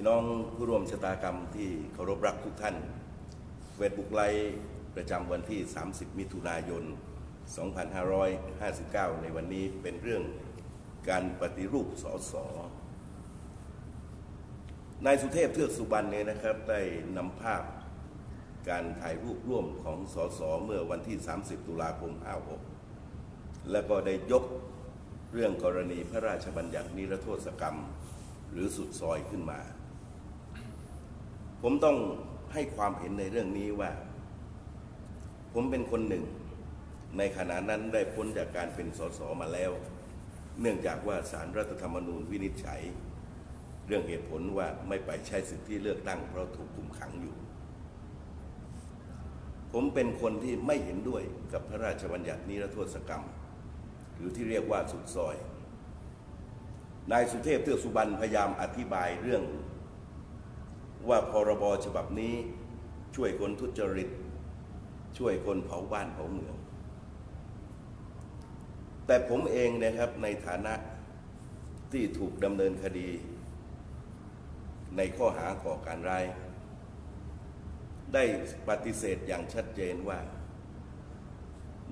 พี่น้องผู้ร่วมชะตากรรมที่เคารพรักทุกท่านเวทบุกไลฟ์ประจำวันที่ 30 มิถุนายน 2559 ในวันนี้เป็นเรื่องการปฏิรูปสสนายสุเทพเทือกสุบรรณเนี่ยนะครับ ได้นำภาพการถ่ายรูปร่วมของสสเมื่อวันที่ 30 ตุลาคม 56 แล้วก็ได้ยกเรื่องกรณีพระราชบัญญัตินิรโทษกรรม หรือสุดซอยขึ้นมา ผมต้องให้ความเห็นในเรื่องนี้ว่า ผมเป็นคนหนึ่ง ในขณะนั้นได้พ้นจากการเป็นสสมาแล้ว เนื่องจากว่าสารรัฐธรรมนูญวินิจฉัย เรื่องเหตุผลว่าไม่ไปใช้สิทธิเลือกตั้งเพราะถูกคุมขังอยู่ ผมเป็นคนที่ไม่เห็นด้วยกับพระราชบัญญัตินิรโทษกรรม หรือที่เรียกว่าสุดซอย นายสุเทพเทือกสุบรรณพยายามอธิบายเรื่อง ว่าพรบฉบับนี้ช่วยคนทุจริต ช่วยคนเผาบ้านเผาเมือง แต่ผมเองนะครับในฐานะที่ถูกดำเนินคดี ในข้อหาก่อการร้าย ได้ปฏิเสธอย่างชัดเจนว่า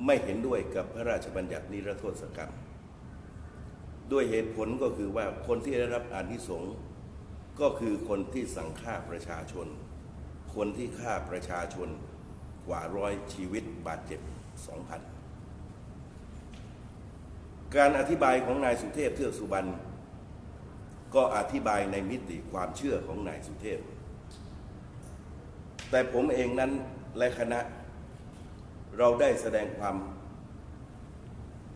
ไม่เห็นด้วยกับพระราชบัญญัตินิรโทษกรรม ด้วยเหตุผลก็คือว่าคนที่ได้รับอานิสงส์ ก็คือคนที่สั่งฆ่าประชาชน คนที่ฆ่าประชาชนกว่าร้อยชีวิตบาดเจ็บสองพันการอธิบายของนายสุเทพเทือกสุบรรณก็อธิบายในมิติความเชื่อของนายสุเทพ แต่ผมเองนั้นและคณะเราได้แสดงความ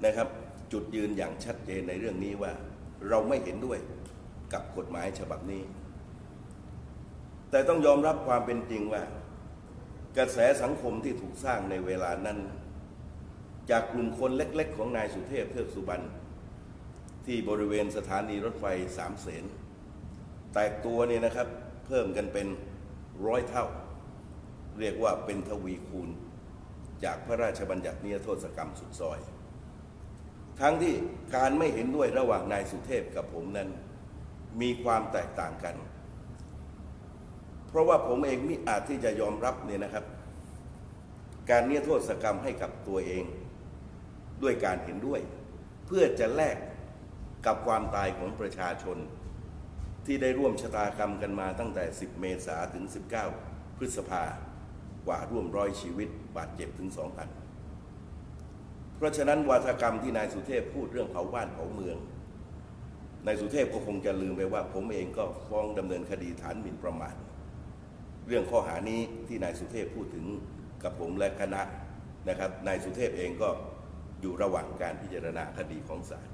นะครับจุดยืนอย่างชัดเจนในเรื่องนี้ว่าเราไม่เห็นด้วย กับกฎหมายฉบับนี้ แต่ต้องยอมรับความเป็นจริงว่า กระแสสังคมที่ถูกสร้างในเวลานั้น จากกลุ่มคนเล็กๆ ของนายสุเทพเทือกสุบรรณที่บริเวณสถานีรถไฟสามเสนแตกตัวเนี่ยนะครับเพิ่มกันเป็นร้อยเท่า เรียกว่าเป็นทวีคูณ จากพระราชบัญญัตินิรโทษกรรมสุดซอย ทั้งที่การไม่เห็นด้วยระหว่างนายสุเทพกับผมนั้น มีความแตกต่างกัน เพราะว่าผมเองมิอาจที่จะยอมรับเนี่ยนะครับ การเนิรโทษกรรมให้กับตัวเอง ด้วยการเห็นด้วย เพื่อจะแลกกับความตายของประชาชน ที่ได้ร่วมชะตากรรมกันมาตั้งแต่ 10 เมษาถึง 19 พฤษภากว่าร่วมร้อยชีวิตบาดเจ็บถึง 2,000 เพราะฉะนั้นวาทกรรมที่นายสุเทพพูดเรื่องเผาบ้านเผาเมือง นายสุเทพก็คงจะลืมไปว่า ผมเองก็ฟ้องดำเนินคดีฐานหมิ่นประมาทเรื่องข้อหานี้ที่นายสุเทพพูดถึงกับผมและคณะนะครับนายสุเทพเองก็อยู่ระหว่างการพิจารณาคดีของศาล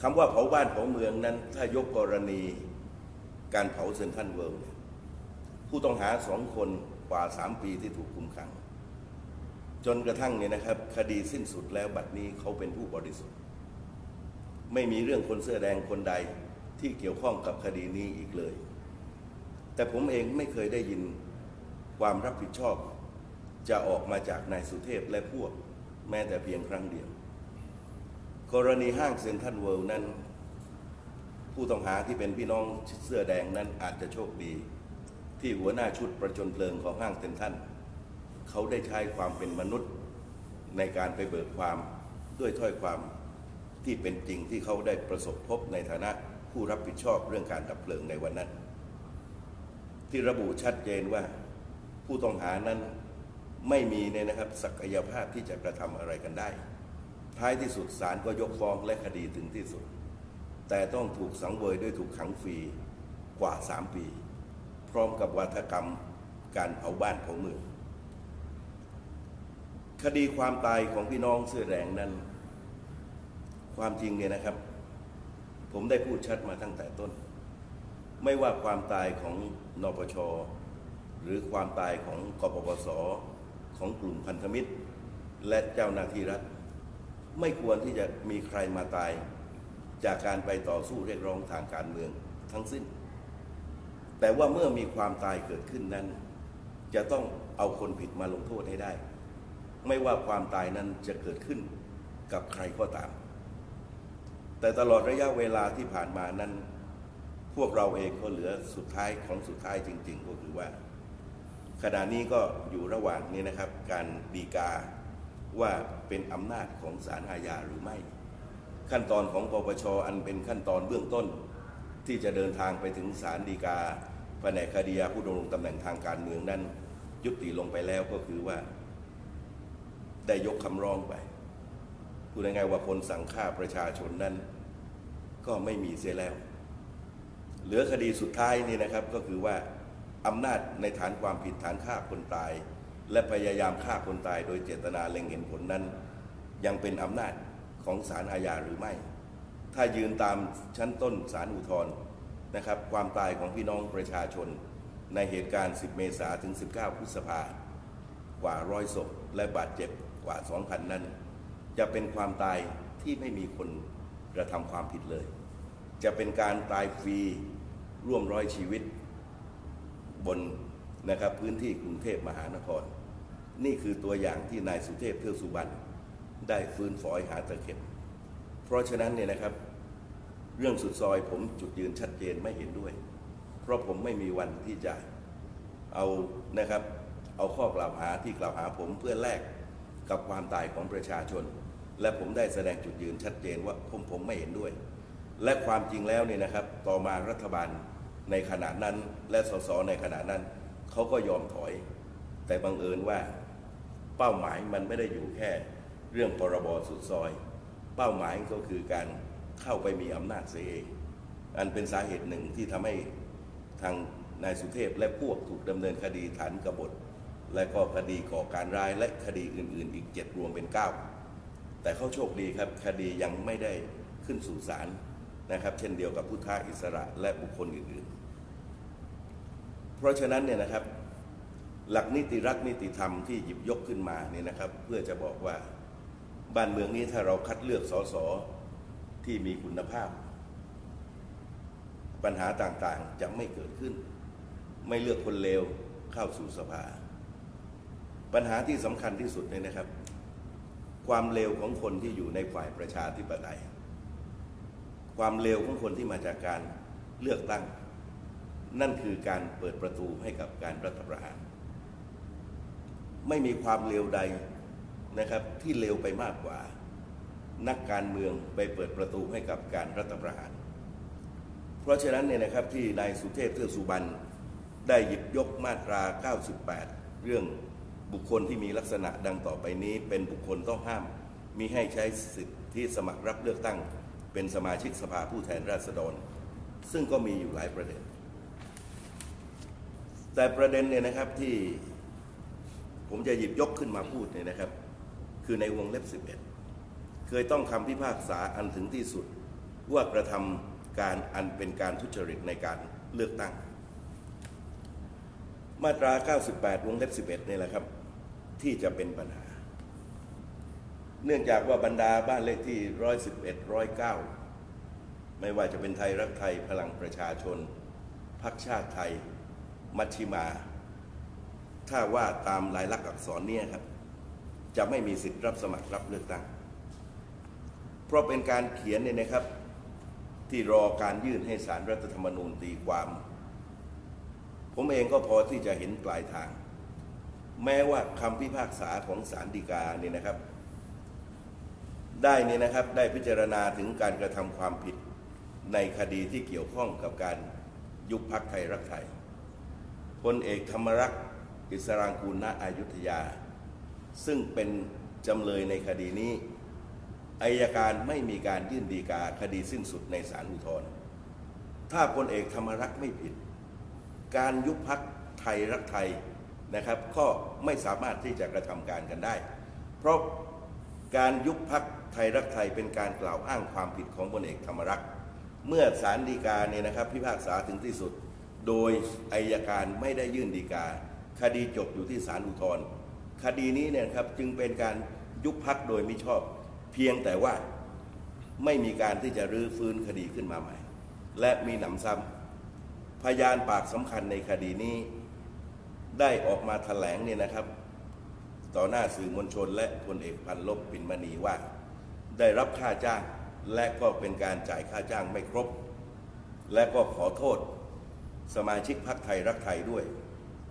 คำว่าเผาบ้านเผาเมืองนั้น ถ้ายกกรณีการเผาเซนทันเวิลด์ผู้ต้องหาสองคนกว่าสามปีที่ถูกคุมขัง จนกระทั่งเนี่ยนะครับ คดีสิ้นสุดแล้วบัดนี้เขาเป็นผู้บริสุทธิ์ ไม่มีเรื่องคนเสื้อแดงคนใดที่เกี่ยวข้องกับคดีนี้อีกเลย แต่ผมเองไม่เคยได้ยินความรับผิดชอบ จะออกมาจากนายสุเทพและพวกแม้แต่เพียงครั้งเดียว กรณีห้างเซ็นทรัลเวิลด์นั้น ผู้ต้องหาที่เป็นพี่น้องเสื้อแดงนั้นอาจจะโชคดี ที่หัวหน้าชุดประจนเพลิงของห้างเซ็นทรัลเขาได้ใช้ความเป็นมนุษย์ในการไปเบิกความด้วยถ้อยความ ที่เป็นจริงที่เขาได้ประสบพบในฐานะผู้รับผิดชอบเรื่องการดับเพลิงในวันนั้น ที่ระบุชัดเจนว่าผู้ต้องหานั้นไม่มีเนี่ยนะครับศักยภาพที่จะกระทำอะไรกันได้ ท้ายที่สุดศาลก็ยกฟ้องและคดีถึงที่สุด แต่ต้องถูกสังเวยด้วยถูกขังฟรีกว่า 3 ปี พร้อมกับวาทกรรมการเผาบ้านเผาเมืองคดีความตายของพี่น้องเสื้อแดงนั้น ความจริงเนี่ยนะครับ ผมได้พูดชัดมาตั้งแต่ต้น ไม่ว่าความตายของนปช หรือความตายของกปปสของกลุ่มพันธมิตร และเจ้าหน้าที่รัฐ ไม่ควรที่จะมีใครมาตายจากการไปต่อสู้เรียกร้องทางการเมืองทั้งสิ้น แต่ว่าเมื่อมีความตายเกิดขึ้นนั้น จะต้องเอาคนผิดมาลงโทษให้ได้ ไม่ว่าความตายนั้นจะเกิดขึ้นกับใครก็ตาม แต่ตลอดระยะเวลาที่ผ่านมานั้น พวกเราเองก็เหลือสุดท้ายของสุดท้ายจริง ๆ ก็คือว่า ขณะนี้ก็อยู่ระหว่างนี้นะครับ การดีกาว่าเป็นอำนาจของศาลอาญาหรือไม่ ขั้นตอนของปปชอันเป็นขั้นตอนเบื้องต้น ที่จะเดินทางไปถึงศาลฎีกาแผนกคดีอาผู้ดำรงตำแหน่งทางการเมืองนั้น ยุติลงไปแล้วก็คือว่า ได้ยกคำร้องไปพูดง่ายๆว่าคนสั่งฆ่าประชาชนนั้น ก็ไม่มีเสียแล้ว เหลือคดีสุดท้ายนี่นะครับก็คือว่าอำนาจในฐานความผิดฐานฆ่าคนตาย และพยายามฆ่าคนตายโดยเจตนาเล็งเห็นผลนั้น ยังเป็นอำนาจของศาลอาญาหรือไม่ ถ้ายืนตามชั้นต้นศาลอุทธรณ์นะครับ ความตายของพี่น้องประชาชน ในเหตุการณ์ 10 เมษาถึง 19 พฤษภากว่าร้อยศพและบาดเจ็บกว่า 2,000 นั้น จะเป็นความตายที่ไม่มีคน กระทำความผิดเลย จะเป็นการตายฟรีร่วมร้อยชีวิต บนนะครับพื้นที่กรุงเทพมหานคร นี่คือตัวอย่างที่นายสุเทพเทือกสุบรรณได้ฟื้นฝอยหาตะเข็บ เพราะฉะนั้นเนี่ยนะครับ เรื่องสุดซอยผมจุดยืนชัดเจนไม่เห็นด้วย เพราะผมไม่มีวันที่จะเอานะครับเอาข้อกล่าวหาที่กล่าวหาผมเพื่อแลกกับความตายของประชาชน และผมได้แสดงจุดยืนชัดเจนว่าผมผมไม่เห็นด้วย และความจริงแล้วเนี่ยนะครับ ต่อมารัฐบาลในขณะนั้น และสสในขณะนั้นเขาก็ยอมถอย แต่บังเอิญว่าเป้าหมายมันไม่ได้อยู่แค่เรื่องพรบสุดซอย เป้าหมายก็คือการเข้าไปมีอำนาจเสียเองอันเป็นสาเหตุหนึ่งที่ทำให้ทางนายสุเทพและพวกถูกดำเนินคดีฐานกบฏ และก็คดีก่อการร้ายและคดีอื่น ๆ อีกเจ็ดรวมเป็นเก้า แต่เขาโชคดีครับคดียังไม่ได้ขึ้นสู่ศาลนะครับ เช่นเดียวกับพุทธอิสระและบุคคลอื่นๆ เพราะฉะนั้นเนี่ยนะครับหลักนิติรัฐนิติธรรมที่หยิบยกขึ้นมาเนี่ยนะครับ เพื่อจะบอกว่าบ้านเมืองนี้ถ้าเราคัดเลือกสสที่มีคุณภาพ ปัญหาต่างๆจะไม่เกิดขึ้น ไม่เลือกคนเลวเข้าสู่สภา ปัญหาที่สำคัญที่สุดเนี่ยนะครับ ความเลวของคนที่อยู่ในฝ่ายประชาธิปไตย ความเลวของคนที่มาจากการเลือกตั้ง นั่นคือการเปิดประตูให้กับการรัฐประหาร ไม่มีความเลวใดนะครับที่เลวไปมากกว่า นักการเมืองไปเปิดประตูให้กับการรัฐประหาร เพราะฉะนั้นเนี่ยนะครับที่นายสุเทพเทือกสุบรรณได้หยิบยกมาตรา 98 เรื่อง บุคคลที่มีลักษณะดังต่อไปนี้ เป็นบุคคลต้องห้ามมีให้ใช้สิทธิสมัครรับเลือกตั้ง เป็นสมาชิกสภาผู้แทนราษฎร ซึ่งก็มีอยู่หลายประเด็น แต่ประเด็นเนี่ยนะครับที่ผมจะหยิบยกขึ้นมาพูดเนี่ยนะครับ คือในวงเล็บ 11 เคยต้องคำพิพากษาอันถึงที่สุด ว่ากระทำการอันเป็นการทุจริตในการเลือกตั้ง มาตรา 98 วงเล็บ 11 นี่แหละครับ ที่จะเป็นปัญหา เนื่องจากว่าบรรดาบ้านเลขที่ 111 109 ไม่ว่าจะเป็นไทยรักไทยพลังประชาชนพรรคชาติไทย มัชชิมา ถ้าว่าตามลายลักษณ์อักษรเนี่ยครับ จะไม่มีสิทธิ์รับสมัครรับเลือกตั้ง เพราะเป็นการเขียนเนี่ยนะครับที่รอการยื่นให้สารรัฐธรรมนูญตีความ ผมเองก็พอที่จะเห็นปลายทาง แม้ว่าคำพิพากษาของศาลฎีกาเนี่ยนะครับ ได้เนี่ยนะครับได้พิจารณาถึงการกระทำความผิดในคดีที่เกี่ยวข้องกับการยุบพักไทยรักไทยพลเอกธรรมรักษ์อิสรางกูลณอายุทยา ซึ่งเป็นจำเลยในคดีนี้อายการไม่มีการยื่นดีกาคดีสิ้นสุดในศาลอุทธรณ์ถ้าพลเอกธรรมรักษ์ไม่ผิด การยุบพักไทยรักไทย นะครับ ก็ไม่สามารถที่จะกระทำการกันได้ เพราะการยุบพักไทยรักไทยเป็นการกล่าวอ้างความผิดของพลเอกธรรมรักษ์เมื่อศาลฎีกาเนี่ยนะครับ พิพากษาถึงที่สุด โดยอายการไม่ได้ยื่นฎีกา คดีจบอยู่ที่ศาลอุทธรณ์คดีนี้เนี่ยครับจึงเป็นการยุบพักโดยมิชอบ เพียงแต่ว่าไม่มีการที่จะรื้อฟื้นคดีขึ้นมาใหม่ และมีหนำซ้ำพยานปากสำคัญในคดีนี้ ได้ออกมาแถลงเนี่ยนะครับ ต่อหน้าสื่อมวลชนและพลเอกพันลบปินมณีว่า ได้รับค่าจ้างและก็เป็นการจ่ายค่าจ้างไม่ครบ และก็ขอโทษ สมาชิกพรรคไทยรักไทยด้วย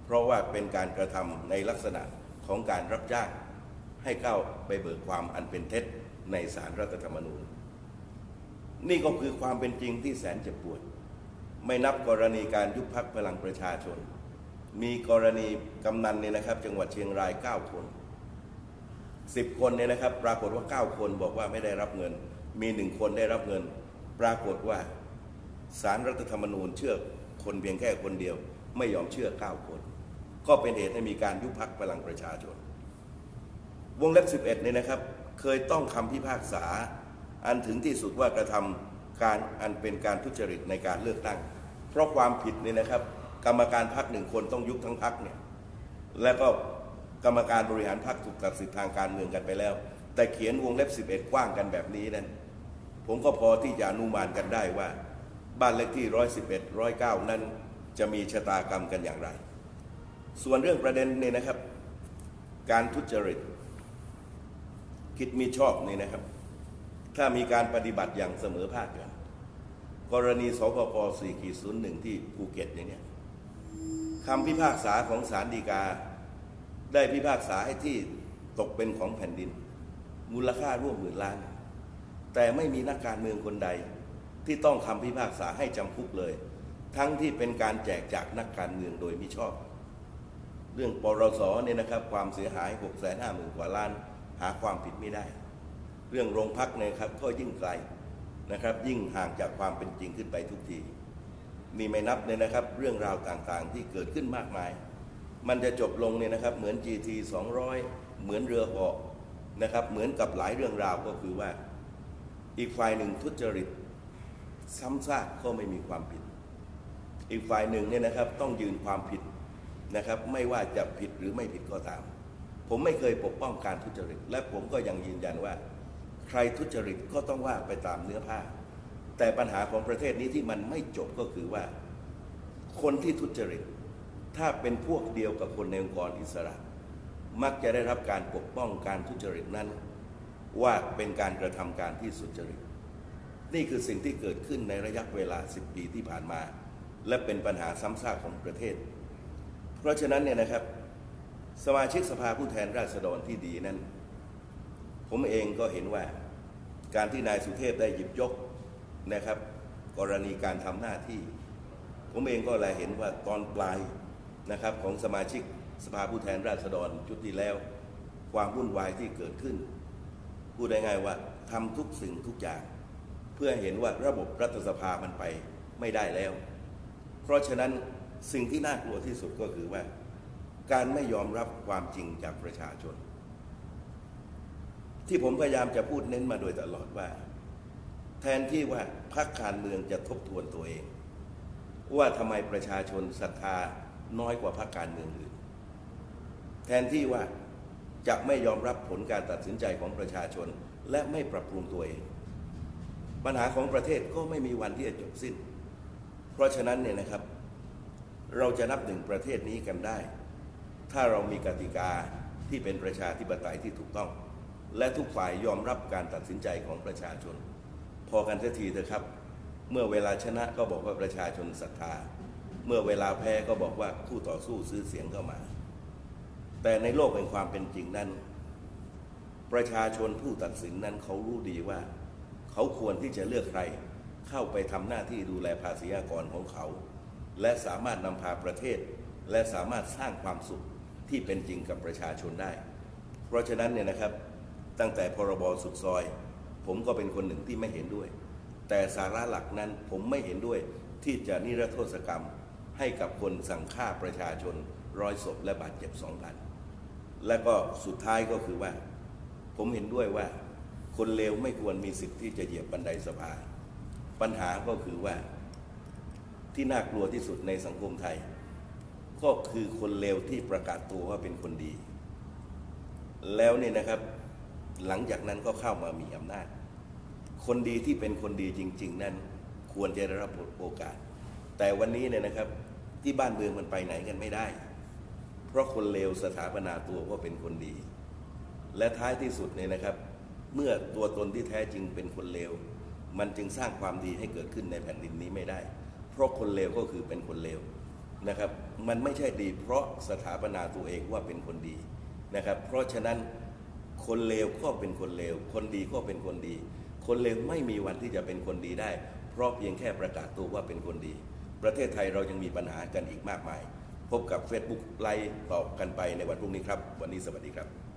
เพราะว่าเป็นการกระทำในลักษณะของการรับจ้างให้เข้าไปเบิกความอันเป็นเท็จในสารรัฐธรรมนูญ นี่ก็คือความเป็นจริงที่แสนเจ็บปวด ไม่นับกรณีการยุบพักพลังประชาชน มีกรณีกำนันเนี่ยนะครับ จังหวัดเชียงราย 9 คน 10 คนเนี่ยนะครับ ปรากฏว่า 9 คนบอกว่าไม่ได้รับเงิน มีหนึ่งคนได้รับเงิน ปรากฏว่าสารรัฐธรรมนูญเชื่อคนเพียงแค่คนเดียว ไม่ยอมเชื่อ 9 คน ก็เป็นเหตุให้มีการยุบพักพลังประชาชน วงเล็บ 11เนี่ยนะครับ เคยต้องคำพิพากษา อันถึงที่สุดว่ากระทำการอันเป็นการทุจริตในการเลือกตั้ง เพราะความผิดเนี่ยนะครับ กรรมการพักหนึ่งคนต้องยุบทั้งพักเนี่ยและก็กรรมการบริหารพักถูกตัดสิทธิทางการเมืองกันไปแล้ว แต่เขียนวงเล็บ 11 กว้างกันแบบนี้นั้นผมก็พอที่จะอนุมานกันได้ว่า บ้านเลขที่ 111 109 นั้นจะมีชะตากรรมกันอย่างไร ส่วนเรื่องประเด็นเนี่ยนะครับ การทุจริต คิดมีชอบนี่นะครับ ถ้ามีการปฏิบัติอย่างเสมอภาคกันกรณีสกป4ขีด01 ที่ภูเก็ตอย่างเนี้ย คำพิพากษาของศาลฎีกา ได้พิพากษาให้ที่ตกเป็นของแผ่นดิน มูลค่าร่วมหมื่นล้าน แต่ไม่มีนักการเมืองคนใด ที่ต้องคำพิพากษาให้จำคุกเลย ทั้งที่เป็นการแจกจากนักการเมืองโดยมิชอบ เรื่องปรสเนี่ยนะครับความเสียหาย 6 5 0 0 0 0กว่าล้าน หาความผิดไม่ได้ เรื่องโรงพักเนี่ยครับก็ยิ่งไกลนะครับยิ่งห่างจากความเป็นจริงขึ้นไปทุกที นี่ไม่นับเนี่ยนะครับ เรื่องราวต่างๆ ที่เกิดขึ้นมากมาย มันจะจบลงเนี่ยนะครับ เหมือน GT 200 เหมือนเรือเหาะนะครับ เหมือนกับหลายเรื่องราวก็คือว่า อีกฝ่ายหนึ่งทุจริต ซ้ำซากก็ไม่มีความผิด อีกฝ่ายหนึ่งเนี่ยนะครับต้องยืนความผิดนะครับ ไม่ว่าจะผิดหรือไม่ผิดก็ตาม ผมไม่เคยปกป้องการทุจริต และผมก็ยังยืนยันว่า ใครทุจริตก็ต้องว่าไปตามเนื้อผ้า แต่ปัญหาของประเทศนี้ที่มันไม่จบก็คือว่า คนที่ทุจริต ถ้าเป็นพวกเดียวกับคนในองค์กรอิสระ มักจะได้รับการปกป้องการทุจริตนั้น ว่าเป็นการกระทำการที่สุจริต นี่คือสิ่งที่เกิดขึ้นในระยะเวลา 10 ปีที่ผ่านมา และเป็นปัญหาซ้ำซากของประเทศ เพราะฉะนั้นเนี่ยนะครับ สมาชิกสภาผู้แทนราษฎรที่ดีนั้น ผมเองก็เห็นว่าการที่นายสุเทพได้หยิบยก นะครับ กรณีการทำหน้าที่ ผมเองก็เลยเห็นว่าตอนปลายนะครับของสมาชิกสภาผู้แทนราษฎรชุดที่แล้ว ความวุ่นวายที่เกิดขึ้นพูดได้ง่ายว่าทำทุกสิ่งทุกอย่าง เพื่อเห็นว่าระบบรัฐสภามันไปไม่ได้แล้ว เพราะฉะนั้นสิ่งที่น่ากลัวที่สุดก็คือว่า การไม่ยอมรับความจริงจากประชาชน ที่ผมพยายามจะพูดเน้นมาโดยตลอดว่า แทนที่ว่าพรรคการเมืองจะทบทวนตัวเอง ว่าทำไมประชาชนศรัทธาน้อยกว่าพรรคการเมืองอื่น แทนที่ว่าจะไม่ยอมรับผลการตัดสินใจของประชาชน และไม่ปรับปรุงตัวเอง ปัญหาของประเทศก็ไม่มีวันที่จะจบสิ้น เพราะฉะนั้นเนี่ยนะครับ เราจะนับหนึ่งประเทศนี้กันได้ ถ้าเรามีกติกาที่เป็นประชาธิปไตยที่ถูกต้อง และทุกฝ่ายยอมรับการตัดสินใจของประชาชน พอกันเสียทีเถอะครับ เมื่อเวลาชนะก็บอกว่าประชาชนศรัทธา เมื่อเวลาแพ้ก็บอกว่าคู่ต่อสู้ซื้อเสียงเข้ามา แต่ในโลกแห่งความเป็นจริงนั้น ประชาชนผู้ตัดสินนั้นเขารู้ดีว่า เขาควรที่จะเลือกใครเข้าไปทำหน้าที่ดูแลภาษีอากรของเขา และสามารถนำพาประเทศ และสามารถสร้างความสุขที่เป็นจริงกับประชาชนได้ เพราะฉะนั้นเนี่ยนะครับตั้งแต่พรบสุดซอย ผมก็เป็นคนหนึ่งที่ไม่เห็นด้วย แต่สาระหลักนั้นผมไม่เห็นด้วยที่จะนิรโทษกรรม ให้กับคนสั่งฆ่าประชาชนร้อยศพและบาดเจ็บสองพันและก็สุดท้ายก็คือว่า ผมเห็นด้วยว่า คนเลวไม่ควรมีสิทธิ์ที่จะเหยียบบันไดสภา ปัญหาก็คือว่า ที่น่ากลัวที่สุดในสังคมไทย ก็คือคนเลวที่ประกาศตัวว่าเป็นคนดี แล้วเนี่ยนะครับ หลังจากนั้นก็เข้ามามีอำนาจ คนดีที่เป็นคนดีจริง ๆ นั้น ควรจะได้รับโอกาส แต่วันนี้เนี่ยนะครับที่บ้านเมืองมันไปไหนกันไม่ได้ เพราะคนเลวสถาปนาตัวว่าเป็นคนดี และท้ายที่สุดเนี่ยนะครับ เมื่อตัวตนที่แท้จริงเป็นคนเลว มันจึงสร้างความดีให้เกิดขึ้นในแผ่นดินนี้ไม่ได้ เพราะคนเลวก็คือเป็นคนเลวนะครับ มันไม่ใช่ดี เพราะสถาปนาตัวเองว่าเป็นคนดีนะครับ เพราะฉะนั้น คนเลวก็เป็นคนเลว คนดีก็เป็นคนดี คนเลวไม่มีวันที่จะเป็นคนดีได้ เพราะเพียงแค่ประกาศตัวว่าเป็นคนดี ประเทศไทยเรายังมีปัญหากันอีกมากมาย พบกับ Facebook ไลฟ์ต่อกันไปในวันพรุ่งนี้ครับ วันนี้สวัสดีครับ